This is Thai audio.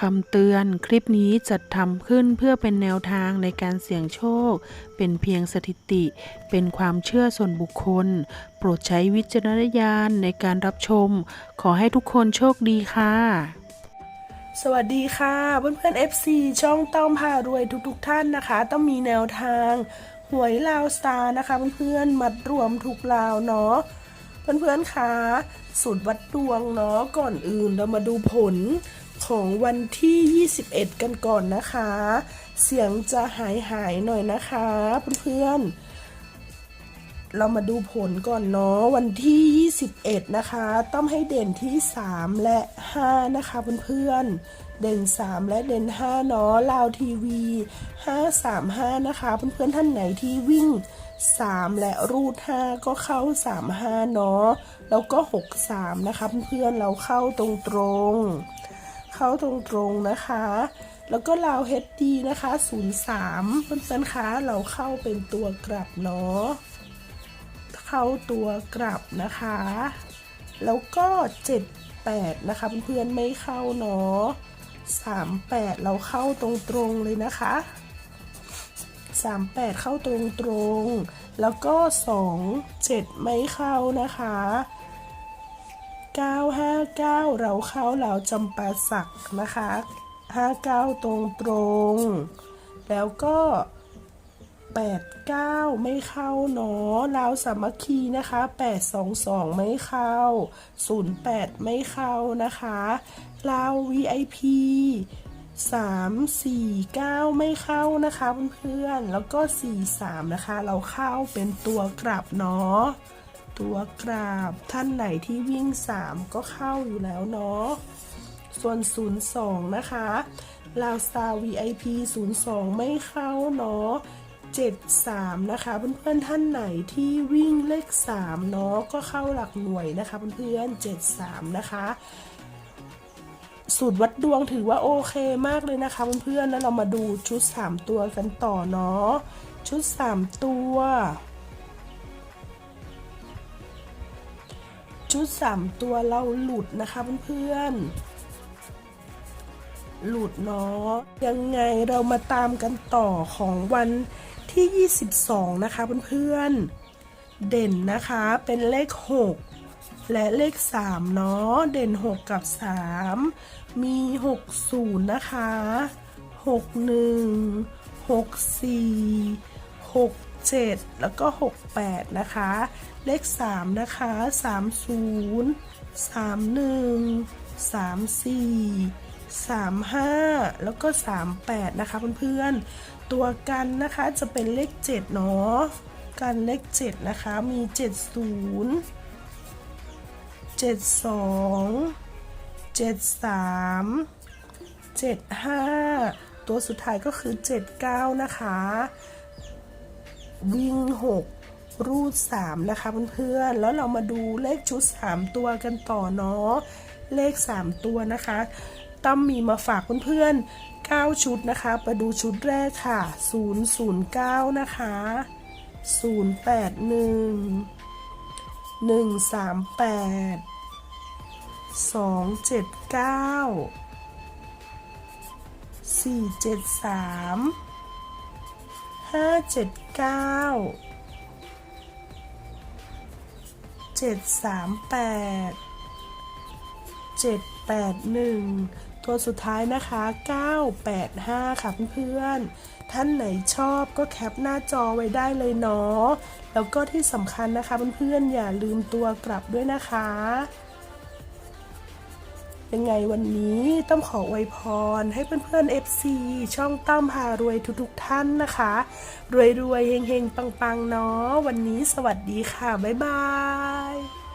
คำเตือนคลิปนี้จัดทำขึ้นเพื่อเป็นแนวทางในการเสี่ยงโชค เป็นเพียงสถิติ เป็นความเชื่อส่วนบุคคล โปรดใช้วิจารณญาณในการรับชม ขอให้ทุกคนโชคดีค่ะ สวัสดีค่ะเพื่อนเพื่อน FC ช่องต้องพารวยทุกๆทท่านนะคะ ต้องมีแนวทาง หวยลาวสตาร์นะคะเพื่อนๆมัดรวมถูกลาวเนาะเพื่อนๆคะสูตรวัดดวงเนาะก่อนอื่นเรามาดูผล ของวันที่ 21 กันก่อนนะคะ เสียงจะหายหายๆหน่อยนะคะเพื่อนๆ เรามาดูผลก่อนเนาะวันที่ 21 นะคะ ต้องให้เด่นที่ 3 และ 5 นะคะเพื่อนๆ เด่น 3 และเด่น 5 เนาะลาวทีวี 535 นะคะเพื่อนๆ ท่านไหนที่วิ่ง3 และรูด5ก็เข้า 35 เนาะ แล้วก็ 63 นะคะเพื่อนๆ เราเข้าตรงๆ เข้าตรงๆนะคะ แล้วก็ลาวเฮดดีนะคะ03เพื่อนๆคะเราเข้าเป็นตัวกลับเนาะเข้าตัวกลับนะคะ แล้วก็ 78 นะคะเพื่อนๆไม่เข้าเนาะ38 เราเข้าตรงๆเลยนะคะ38 เข้าตรงๆ แล้วก็ 2 7 ไม่เข้านะคะ 959 เราเข้าเราจำปาสักนะคะ 59 ตรงๆแล้วก็ 89 ไม่เข้าเนาะลาสามัคคีนะคะ 822 ไม่เข้า 08 ไม่เข้านะคะลาว VIP 349ไม่เข้านะคะเพื่อนๆ แล้วก็43นะคะ เราเข้าเป็นตัวกลับเนาะ ตัวกราบ ท่านไหนที่วิ่ง 3 ก็เข้าอยู่แล้วเนาะ ส่วน 02 นะคะลาวสตาร์ VIP 02 ไม่เข้าเนาะ73 นะคะ เพื่อนๆท่านไหนที่วิ่งเลข 3 เนาะก็เข้าหลักหน่วยนะคะ เพื่อนๆ73 นะคะ สูตรวัดดวงถือว่าโอเคมากเลยนะคะเพื่อนๆแล้วเรามาดูชุด 3 ตัวกันต่อเนาะชุด 3 ตัว ชุด 3 ตัวเราหลุดนะคะเพื่อนๆ หลุดเนาะ ยังไงเรามาตามกันต่อของวันที่ 22 นะคะเพื่อนๆ เด่นนะคะเป็นเลข 6 และเลข 3 เนาะ เด่น 6 กับ 3 มี 60 นะคะ 61 64 7 แล้วก็ 68 นะคะ เลข 3 นะคะ 30 31 34 35 แล้วก็ 38 นะคะเพื่อนๆ ตัวกันนะคะจะเป็นเลข 7 เนาะ กันเลข 7 นะคะ มี 70 72 73 75 ตัวสุดท้ายก็คือ 79 นะคะ วิ่ง 6 รูด 3 นะคะเพื่อนๆแล้วเรามาดูเลขชุด 3 ตัวกันต่อเนาะเลข 3 ตัวนะคะตั้มมีมาฝากเพื่อนๆ9 ชุดนะคะไปดูชุดแรกค่ะ 009 นะคะ 081 138 279 473 579 738 781ตัวสุดท้ายนะคะ985ค่ะเพื่อนๆ ท่านไหนชอบก็แคปหน้าจอไว้ได้เลยเนาะ แล้วก็ที่สำคัญนะคะเพื่อนๆ อย่าลืมตัวกลับด้วยนะคะ ยังไงวันนี้ต้องขออวยพรให้เพื่อนๆ FC ช่องตั้มพารวยทุกๆท่านนะคะ รวยๆเฮงๆ ปังๆ เนาะวันนี้สวัสดีค่ะ บ๊ายบาย